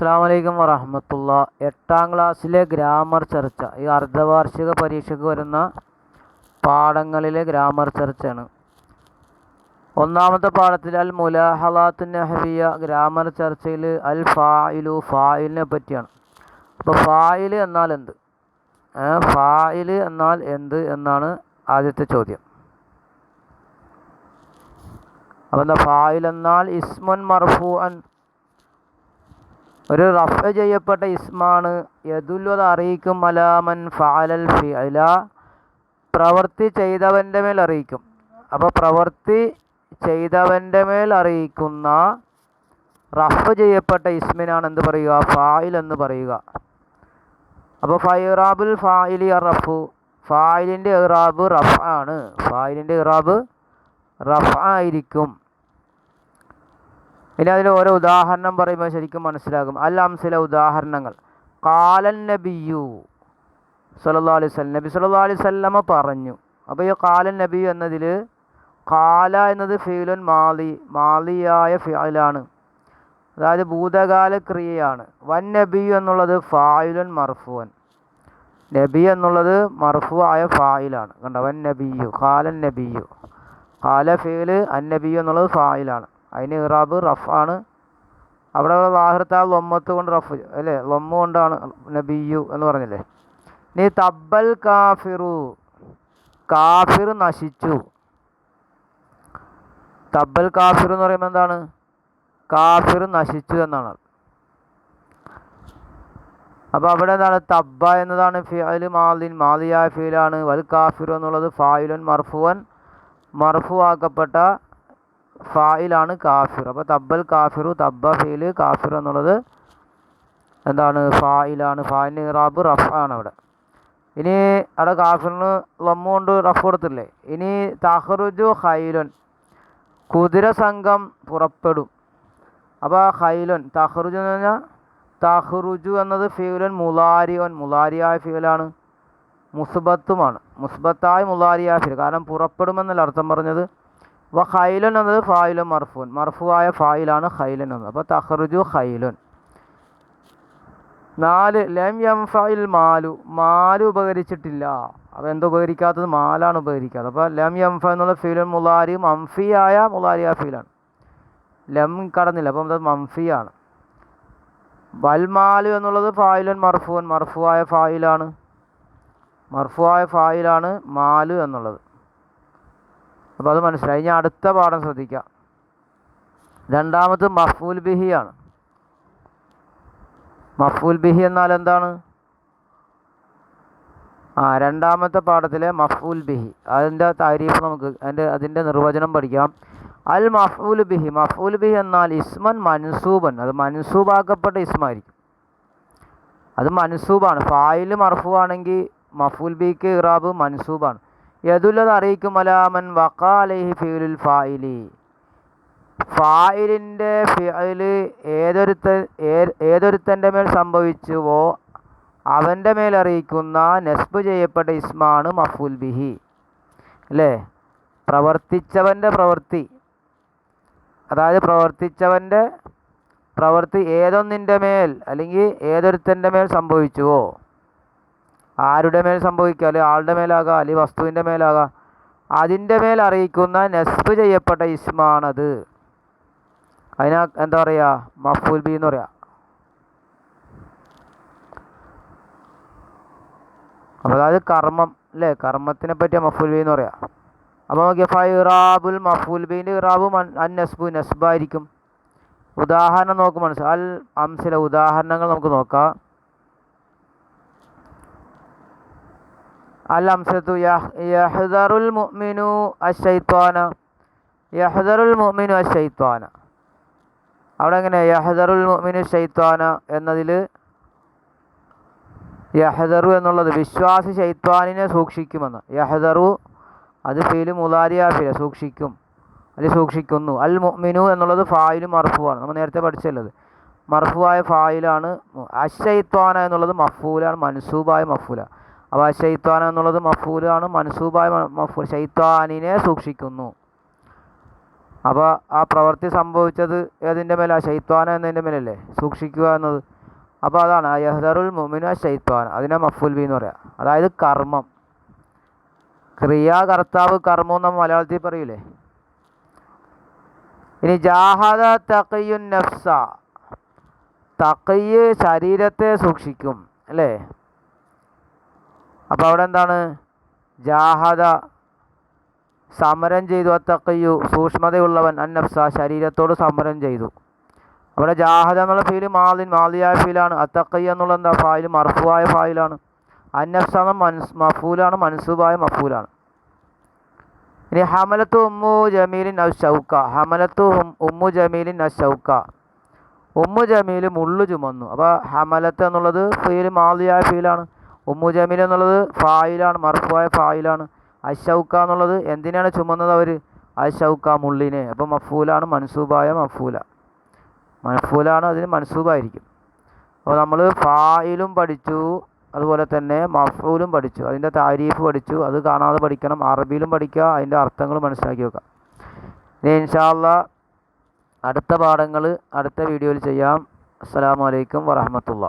അസ്സാം വലൈക്കും വറഹമത്തുള്ള. എട്ടാം ക്ലാസ്സിലെ ഗ്രാമർ ചർച്ച. ഈ അർദ്ധവാർഷിക പരീക്ഷയ്ക്ക് വരുന്ന പാഠങ്ങളിലെ ഗ്രാമർ ചർച്ചയാണ്. ഒന്നാമത്തെ പാഠത്തിൽ അൽ മുലാഹലാത്തു നഹവിയ ഗ്രാമർ ചർച്ചയിൽ അൽ ഫായിലു ഫായിലിനെ പറ്റിയാണ്. അപ്പോൾ ഫായിൽ എന്നാൽ എന്ത്? ഫായിൽ എന്നാൽ എന്ത് എന്നാണ് ആദ്യത്തെ ചോദ്യം. അപ്പോൾ എന്താ ഫായിൽ എന്നാൽ ഇസ്മൻ മർഫു അൻ ഒരു റഫ് ചെയ്യപ്പെട്ട ഇസ്മാണ് യദുല്ലത് അറിയിക്കും അലാമൻ ഫാലൽ ഫിഅല. പ്രവൃത്തി ചെയ്തവന്റെ മേൽ അറിയിക്കും. അപ്പോൾ പ്രവൃത്തി ചെയ്തവന്റെ മേൽ അറിയിക്കുന്ന റഫ് ചെയ്യപ്പെട്ട ഇസ്മിനാണ് എന്ത് പറയുക? ഫായിൽ എന്ന് പറയുക. അപ്പോൾ ഫൈറാബുൽ ഫായിലി റഫു ഫായിലിന്റെ ഇറാബ് റഫ് ആണ്. ഫായിലിന്റെ ഇറാബ് റഫ് ആയിരിക്കും. ഇനി അതിൽ ഓരോ ഉദാഹരണം പറയുമ്പോൾ ശരിക്കും മനസ്സിലാകും. അൽ അംസിലെ ഉദാഹരണങ്ങൾ. കാലൻ നബിയു സല്ലാ അലൈഹി വസല്ലം. നബി സല്ലാ അലൈഹി സ്വല്ലമ പറഞ്ഞു. അപ്പോൾ ഈ കാലൻ നബിയു എന്നതിൽ കാല എന്നത് ഫീലുൻ മാലി മാലിയായ ഫീലാണ്. അതായത് ഭൂതകാല ക്രിയയാണ്. വൻ നബിയു എന്നുള്ളത് ഫായിലുൻ മർഫുവൻ നബി എന്നുള്ളത് മർഫു ആയ ഫായിലാണ്. കണ്ടോ? വൻ നബിയു കാലൻ നബിയു. കാല ഫീൽ അൻ നബിയു എന്നുള്ളത് ഫായിലാണ്. അതിന് ഇറാബ് റഫ് ആണ്. അവിടെ വാഹിർത്ത ലൊമ്മത്ത് കൊണ്ട് റഫ് അല്ലേ? ലൊമ്മ കൊണ്ടാണ് നബിയു എന്ന് പറഞ്ഞില്ലേ? നീ തബ്ബൽ കാഫിറു. കാഫിർ നശിച്ചു. തബ്ബൽ കാഫിർ എന്ന് പറയുമ്പോൾ എന്താണ്? കാഫിർ നശിച്ചു എന്നാണ്. അപ്പോൾ അവിടെ എന്താണ്? തബ്ബ എന്നതാണ് ഫിഅൽ മാലിൻ മാലിയായ ഫീലാണ്. വൽ കാഫിർ എന്നുള്ളത് ഫായുലൻ മർഫുവൻ മർഫു ആക്കപ്പെട്ട ഫായിലാണ് കാഫിർ. അപ്പോൾ തബ്ബൽ കാഫിറു തബ്ബ ഫീൽ കാഫിർ എന്നുള്ളത് എന്താണ്? ഫായിലാണ്. ഫായിന് ഇറാബ് റഫ് ആണ് അവിടെ. ഇനി അവിടെ കാഫിറിന് ലമ്മു കൊണ്ട് റഫ് കൊടുത്തില്ലേ? ഇനി തഹ്റുജു ഹൈലുൻ കുതിര സംഘം പുറപ്പെടും. അപ്പോൾ ഹൈലുൻ തഹ്റുജു എന്ന് പറഞ്ഞാൽ തഹ്റുജു എന്നത് ഫീലുൻ മുലാരിയോൻ. മുലാരിയായ ഫീലാണ്. മുസ്ബത്തുമാണ്. മുസ്ബത്തായ മുലാരിയായ ഫീൽ കാരണം പുറപ്പെടുമെന്നല്ല അർത്ഥം പറഞ്ഞത്. അപ്പോൾ ഖൈലൻ എന്നത് ഫായിലുൻ മർഫൂൻ. മർഫുവായ ഫായിലാണ് ഖൈലൻ എന്നത്. അപ്പോൾ തഹ്റുജു ഹൈലുൻ നാല് ലം യം ഫായിൽ മാലു. മാലു ഉപകരിച്ചിട്ടില്ല. അപ്പോൾ എന്താ ഉപകരിക്കാത്തത്? മാലാണ് ഉപകരിക്കാത്തത്. അപ്പോൾ ലം യം ഫ എന്നുള്ള ഫീലുൻ മുലാരി മംഫിയായ മുലാരിയ ഫീലാണ്. ലം കടന്നില്ല. അപ്പം അത് മംഫിയാണ്. വൽമാലു എന്നുള്ളത് ഫായിലൻ മർഫുവൻ മർഫുവായ ഫായിലാണ്. മർഫുവായ ഫായിലാണ് മാലു എന്നുള്ളത്. അപ്പോൾ അത് മനസ്സിലായി. ഇനി അടുത്ത പാഠം ശ്രദ്ധിക്കാം. രണ്ടാമത് മഫൂൽ ബിഹിയാണ് മഫൂൽ ബിഹി എന്നാൽ എന്താണ്? ആ രണ്ടാമത്തെ പാഠത്തിലെ മഫൂൽ ബിഹി. അതിന്റെ താരീഫ് നമുക്ക് അതിന്റെ അതിന്റെ നിർവചനം പഠിക്കാം. അൽ മഫൂൽ ബിഹി. മഫൂൽ ബിഹി എന്നാൽ ഇസ്മൻ മൻസൂബൻ. അത് മൻസൂബാക്കപ്പെട്ട ഇസ്മായിരിക്കും. അത് മൻസൂബാണ്. ഫായിൽ മർഫു ആണെങ്കിൽ മഫൂൽ ബിക്ക് ഇറാബ് മൻസൂബാണ്. യദുല്ലത് അറിയിക്കും അലാമൻ വഖാ അലൈഹി ഫീലുൽ ഫായിലി ഫായിലിന്റെ ഫിഅൽ ഏതൊരുത്ത ഏതൊരുത്തന്റെ മേൽ സംഭവിച്ചുവോ അവന്റെ മേൽ അറിയിക്കുന്ന നെസ്ബ് ചെയ്യപ്പെട്ട ഇസ്മാണ് മഫുൽ ബിഹി. അല്ലേ? പ്രവർത്തിച്ചവന്റെ പ്രവൃത്തി. അതായത് പ്രവർത്തിച്ചവന്റെ പ്രവൃത്തി ഏതൊന്നിന്റെ മേൽ അല്ലെങ്കിൽ ഏതൊരുത്തന്റെ മേൽ സംഭവിച്ചുവോ? ആരുടെ മേൽ സംഭവിക്കുക? അല്ലെങ്കിൽ ആളുടെ മേലാകാം അല്ലെങ്കിൽ വസ്തുവിന്റെ മേലാകാം? അതിന്റെ മേൽ അറിയിക്കുന്ന നെസ്ബ് ചെയ്യപ്പെട്ട ഇസ്മാണത്. അതിനാ എന്താ പറയുക മഫൂൽ ബി എന്ന് പറയാം. അപ്പോൾ അതായത് കർമ്മം അല്ലേ? കർമ്മത്തിനെ പറ്റിയ മഫൂൽ ബി എന്ന് പറയാം. അപ്പോൾ നോക്കിയ ഫൈറാബുൽ മഫൂൽ ബീന്റെ ഇറാബു അൻ നസ്ബു നസ്ബായിരിക്കും. ഉദാഹരണം നോക്ക് മനസ്സിലാൽ അംസിലെ ഉദാഹരണങ്ങൾ നമുക്ക് നോക്കാം. അൽ അംസത്തു യഹ്ദറുൽ മുഅ്മിനു അശൈത്വാന യഹ്ദറുൽ മുഅ്മിനു അശൈത്വാന അവിടെ എങ്ങനെ? യഹദറുൽ മുഅ്മിനു ഷൈത്വാന എന്നതിൽ യഹദറു എന്നുള്ളത് വിശ്വാസി ഷൈത്വാനിനെ സൂക്ഷിക്കുമെന്ന്. യഹദറു അത് ഫീൽ മുലാരിയ ഫീല സൂക്ഷിക്കും. അതിൽ സൂക്ഷിക്കുന്നു. അൽ മുഅ്മിനു എന്നുള്ളത് ഫായിൽ മർഫുവാണ്. നമ്മൾ നേരത്തെ പഠിച്ചല്ലത് മർഫുവായ ഫായിലാണ് അഷൈത്വാന എന്നുള്ളത് മഫൂലാണ് മൻസൂബായ മഫൂല. അപ്പോൾ അശൈത്വാന എന്നുള്ളത് മഫൂലാണ് മൻസൂബായ മഫൂ ഷൈത്വാനിനെ സൂക്ഷിക്കുന്നു. അപ്പോൾ ആ പ്രവൃത്തി സംഭവിച്ചത് ഏതിന്റെ മേലാ? ശൈത്വാന എന്നതിന്റെ മേലല്ലേ? സൂക്ഷിക്കുക എന്നത്. അപ്പോൾ അതാണ് യഹ്ദറുൽ മുമിനു ഷെയ്ത്വാൻ അതിനെ മഫുൽ ബി എന്ന് പറയാം. അതായത് കർമ്മം. ക്രിയാകർത്താവ് കർമ്മം എന്ന് മലയാളത്തിൽ പറയൂലേ? ഇനി ജാഹദ തഖയ്യുൻ നഫ്സ തഖയ്യ് ശരീരത്തെ സൂക്ഷിക്കും അല്ലേ? അപ്പോൾ അവിടെ എന്താണ്? ജാഹദ സമരം ചെയ്തു. അത്തക്കയ്യു സൂക്ഷ്മതയുള്ളവൻ അന്നഫ്സ ശരീരത്തോട് സമരം ചെയ്തു. അവിടെ ജാഹദ എന്നുള്ള ഫീൽ മാലിൻ മാലിയായ ഫീലാണ്. അത്തക്കയ്യ എന്നുള്ള എന്താ? ഫായിൽ മർഫുവായ ഫായിലാണ്. അന്നഫ്സ എന്ന മൻസ് മഫൂലാണ് മൻസൂബായ മഫൂലാണ്. ഇനി ഹമലത്തു ഉമ്മു ജമീലിൻ അ ഷൗക്ക ഹമലത്തു ഉമ്മു ജമീലിൻ അ ഉമ്മു ജമീൽ മുള്ളു ചുമന്നു. അപ്പോൾ ഹമലത്ത് എന്നുള്ളത് ഫീൽ മാലിയായ ഫീലാണ്. ഉമ്മു ജമീൽ എന്നുള്ളത് ഫായിലാണ് മർഫുവായ ഫായിലാണ്. അശൗക്ക എന്നുള്ളത് എന്തിനാണ് ചുമന്നത് അവർ അശൗക്ക മുള്ളിനെ. അപ്പോൾ മഫൂലാണ് മൻസൂബായ മഫൂല. മഫൂലാണ് അതിന് മൻസൂബായിരിക്കും. അപ്പോൾ നമ്മൾ ഫായിലും പഠിച്ചു അതുപോലെ തന്നെ മഫൂലും പഠിച്ചു. അതിന്റെ താരീഫ് പഠിച്ചു അത് കാണാതെ പഠിക്കണം. അറബിയിലും പഠിക്കുക അതിന്റെ അർത്ഥങ്ങൾ മനസ്സിലാക്കി വെക്കാം ഇനി ഇൻഷാല്ല അടുത്ത പാഠങ്ങൾ അടുത്ത വീഡിയോയിൽ ചെയ്യാം. അസ്സലാമു അലൈക്കും വറഹമത്തുള്ള